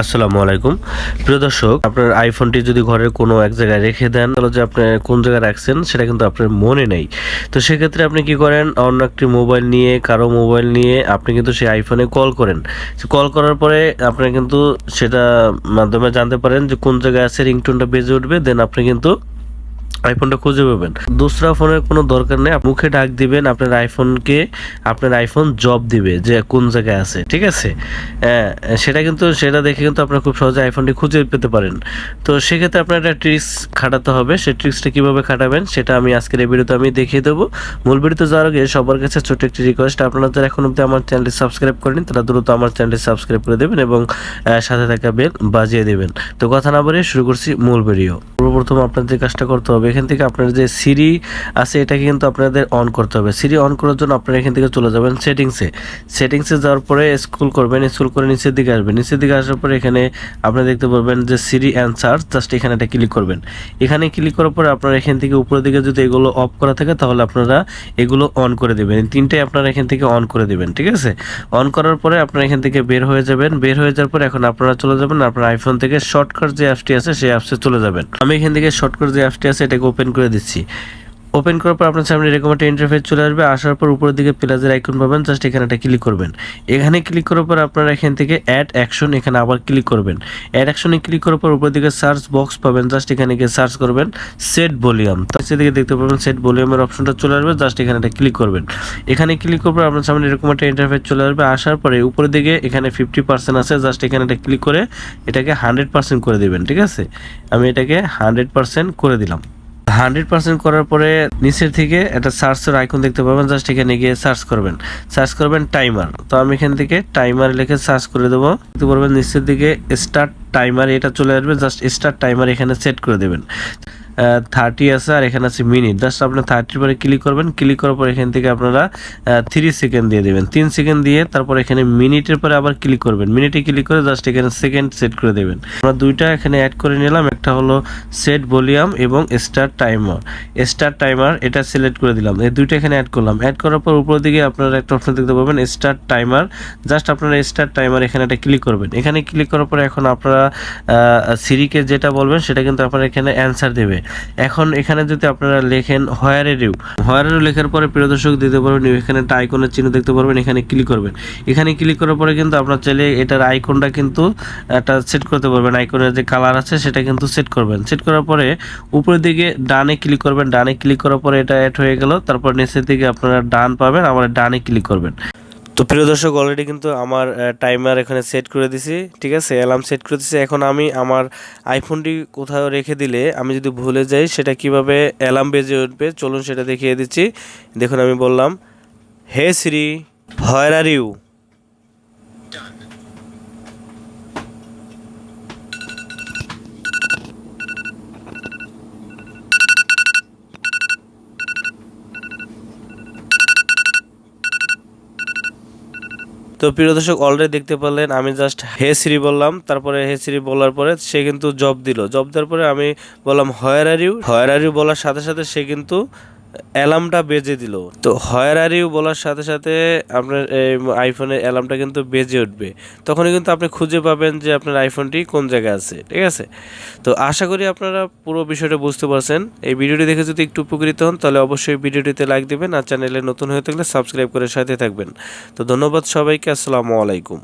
আসসালামু আলাইকুম। প্রিয় দর্শক, আপনার আইফোনটি যদি ঘরের কোনো এক জায়গায় রেখে দেন, তাহলে যে আপনি কোন জায়গায় রাখছেন, সেটা কিন্তু আপনার মনে নেই। তো সেক্ষেত্রে আপনি কি করেন? অন্য একটি মোবাইল নিয়ে, কারও মোবাইল নিয়ে আপনি কিন্তু সেই আইফোনে কল করেন। কল করার পরে আপনি কিন্তু সেটা মাধ্যমে জানতে পারেন যে কোন জায়গায় আছে রিংটোনটা বেজে উঠবে, দেন আপনি কিন্তু আইফোনটা খুঁজে পাবেন। দোসরা ফোনের কোনো দরকার নেই মুখে ডাক দিবেন আপনার আইফোনকে আপনার আইফোন জব দিবে যে কোন জায়গায় আছে ঠিক আছে? হ্যাঁ, সেটা কিন্তু সেটা দেখে কিন্তু আপনার খুব সহজে আইফোনটি খুঁজে পেতে পারেন। তো সেক্ষেত্রে আপনার একটা ট্রিক্স খাটাতে হবে। সেই ট্রিক্সটা কীভাবে খাটাবেন সেটা আমি আজকের এই ভিডিওতে আমি দেখিয়ে দেবো। মূল ভিডিওতে যাওয়ার আগে সবার কাছে ছোট একটি রিকোয়েস্ট আপনারা যারা এখন অব্দি আমার চ্যানেলটি সাবস্ক্রাইব করেন তারা দ্রুত আমার চ্যানেলটি সাবস্ক্রাইব করে দেবেন এবং সাথে থাকা বেল বাজিয়ে দেবেন। তো কথা না বলে শুরু করছি মূল ভিডিও সর্বপ্রথম আপনার যে কাজটা করতে হবে এখান থেকে আপনার যে সিরি আছে, এটাকে কিন্তু আপনাদের অন করতে হবে। সিরি অন করার জন্য আপনারা এখান থেকে চলে যাবেন সেটিংসে সেটিংসে যাওয়ার পরে স্কুল করবেন স্কুল করে নিচের দিকে আসবেন। নিচের দিকে আসার পরে এখানে আপনি দেখতে পারবেন যে সিরি অ্যান্ড জাস্ট এখানে এটা ক্লিক করবেন। এখানে ক্লিক করার পরে আপনারা এখান থেকে উপরের দিকে যদি এগুলো অফ করা থাকে, তাহলে আপনারা এগুলো অন করে দেবেন। তিনটাই আপনারা এখান থেকে অন করে দেবেন, ঠিক আছে? অন করার পরে আপনারা এখান থেকে বের হয়ে যাবেন। বের হয়ে যাওয়ার পরে এখন আপনারা চলে যাবেন, আপনার আইফোন থেকে শর্টকাট যে অ্যাপসটি আছে, সেই অ্যাপসে চলে যাবেন। আমি এখান থেকে শর্টকাট যে অ্যাপসটি আছে এটাকে ওপেন করে দিচ্ছি। ওপেন করার পর আপনার সামনে এরকম একটা ইন্টারফেস চলে আসবে। আসার পর উপরের দিকে প্লাজের আইকন পাবেন। জাস্ট এখানে একটা ক্লিক করবেন। এখানে ক্লিক করার পর আপনারা এখান থেকে অ্যাড অ্যাকশন এখানে আবার ক্লিক করবেন। অ্যাড অ্যাকশনে ক্লিক করার পর উপরের দিকে সার্চ বক্স পাবেন। জাস্ট এখানে গিয়ে সার্চ করবেন সেট ভলিউম তো সেদিকে দেখতে পাবেন সেট ভলিউমের অপশনটা চলে আসবে। জাস্ট এখানে একটা ক্লিক করবেন। এখানে ক্লিক করার পর আপনার সামনে এরকম একটা ইন্টারফেস চলে আসবে। আসার পরে উপরের দিকে এখানে ফিফটি পার্সেন্ট আছে। জাস্ট এখানে একটা ক্লিক করে এটাকে হান্ড্রেড পার্সেন্ট করে দিবেন। ঠিক আছে? আমি এটাকে হান্ড্রেড পার্সেন্ট করে দিলাম। হান্ড্রেড পার্সেন্ট করার পরে নিচের থেকে একটা সার্চের আইকন দেখতে পাবেন। জাস্ট এখানে গিয়ে সার্চ করবেন। সার্চ করবেন টাইমার তো আমি এখান থেকে টাইমার লিখে সার্চ করে দেবো। দেখতে পারবেন নিচের দিকে স্টার্ট টাইমার এটা চলে আসবে। জাস্ট স্টার্ট টাইমার এখানে সেট করে দেবেন। থার্টি আছে আর এখানে আছে মিনিট জাস্ট আপনার থার্টির পরে ক্লিক করবেন। ক্লিক করার পর এখান থেকে আপনারা থ্রি সেকেন্ড দিয়ে দেবেন। তিন সেকেন্ড দিয়ে তারপর এখানে মিনিটের পরে আবার ক্লিক করবেন। মিনিটে ক্লিক করে জাস্ট এখানে সেকেন্ড সেট করে দেবেন। আমরা দুইটা এখানে অ্যাড করে নিলাম। একটা হলো সেট ভলিউম এবং স্টার্ট টাইমার স্টার্ট টাইমার এটা সিলেক্ট করে দিলাম। এই দুইটা এখানে অ্যাড করলাম। অ্যাড করার পর উপর দিকে আপনারা একটা অপশন দেখতে পাবেন স্টার্ট টাইমার জাস্ট আপনারা স্টার্ট টাইমার এখানে একটা ক্লিক করবেন। এখানে ক্লিক করার পর এখন আপনারা সিরিকে যেটা বলবেন, সেটা কিন্তু আপনারা এখানে অ্যান্সার দেবে। এখন এখানে যদি আপনারা লেখেন হয়ারে রিউ হয়ারে রিউ লেখার পরে প্রিয় দর্শক দিতে পারবেন, এখানে একটা আইকনের চিহ্ন দেখতে পারবেন, এখানে ক্লিক করবেন। এখানে ক্লিক করার পরে কিন্তু আপনার চাইলে এটার আইকনটা কিন্তু, একটা সেট করতে পারবেন। আইকনের যে কালার আছে, সেটা কিন্তু সেট করবেন। সেট করার পরে উপরের দিকে ডানে ক্লিক করবেন। ডানে ক্লিক করার পরে এটা অ্যাড হয়ে গেল। তারপর নিচের দিকে আপনারা ডান পাবেন। আবার ডানে ক্লিক করবেন। তো প্রিয় দর্শক অলরেডি কিন্তু আমার টাইমার এখানে সেট করে দিছি, ঠিক আছে? অ্যালার্ম সেট করে দিছি। এখন আমি আমার আইফোনটি কোথাও রেখে দিলে আমি যদি ভুলে যাই, সেটা কীভাবে অ্যালার্ম বেজে উঠবে, চলুন সেটা দেখিয়ে দিচ্ছি। দেখুন, আমি বললাম, হে শ্রী হয়ার আর ইউ তো প্রিয় দর্শক অলরেডি দেখতে পারলেন, আমি জাস্ট হে সিরি বললাম। তারপরে হে সিরি বলার পরে সে কিন্তু জব দিল। জব দেওয়ার পরে আমি বললাম হয়ার আর ইউ হয়ার আর ইউ বলার সাথে সাথে সে কিন্তু অ্যালার্মটা বেজে দিল। তো হয়ার আর ইউ বলার সাথে সাথে আপনার এই আইফোনের অ্যালার্মটা কিন্তু বেজে উঠবে। তখনই কিন্তু আপনি খুঁজে পাবেন যে আপনার আইফোনটি কোন জায়গায় আছে, ঠিক আছে? তো আশা করি আপনারা পুরো বিষয়টা বুঝতে পারছেন। এই ভিডিওটি দেখে যদি একটু উপকৃত হন, তাহলে অবশ্যই ভিডিওটিতে লাইক দেবেন আর চ্যানেলে নতুন হয়ে থাকলে সাবস্ক্রাইব করে সাথে থাকবেন। তো ধন্যবাদ সবাইকে, আসসালামু আলাইকুম।